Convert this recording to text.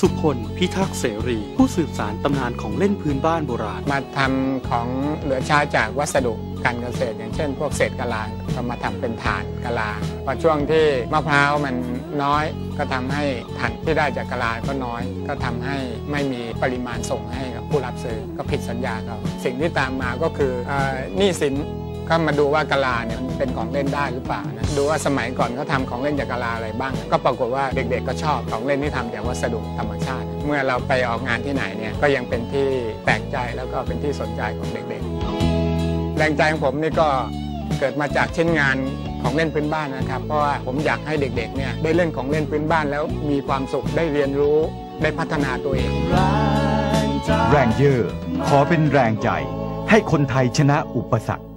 สุพลพิทักษ์เสรี ผู้สืบสารตำนานของเล่นพื้นบ้านโบราณ มาทำของเหลือใช้จากวัสดุการเกษตร อย่างเช่น พวกเศษกะลาก็มาทำเป็นถ่านกะลาพอช่วงที่มะพร้าวมันน้อยก็ทำให้ถ่านที่ได้จากกะลาก็น้อย ก็ทำให้ไม่มีปริมาณส่งให้กับผู้รับซื้อก็ผิดสัญญาเขาสิ่งที่ตามมาก็คือเอ่อหนี้สิน ก็มาดูว่ากะลาเนี่ยมันเป็นของเล่นได้หรือเปล่านะดูว่าสมัยก่อนเขาทำของเล่นจากกะลาอะไรบ้าง ก็ปรากฏว่าเด็กๆก็ชอบของเล่นที่ทำจากวัสดุธรรมชาติ เมื่อเราไปออกงานที่ไหนเนี่ยก็ยังเป็นที่แปลกใจแล้วก็เป็นที่สนใจของเด็กๆ แรงใจของผมนี่ก็เกิดมาจากชิ้นงานของเล่นพื้นบ้านนะครับ เพราะว่าผมอยากให้เด็กๆเนี่ยได้เล่นของเล่นพื้นบ้านแล้วมีความสุขได้เรียนรู้ได้พัฒนาตัวเอง แรงเยอร์ขอเป็นแรงใจให้คนไทยชนะอุปสรรค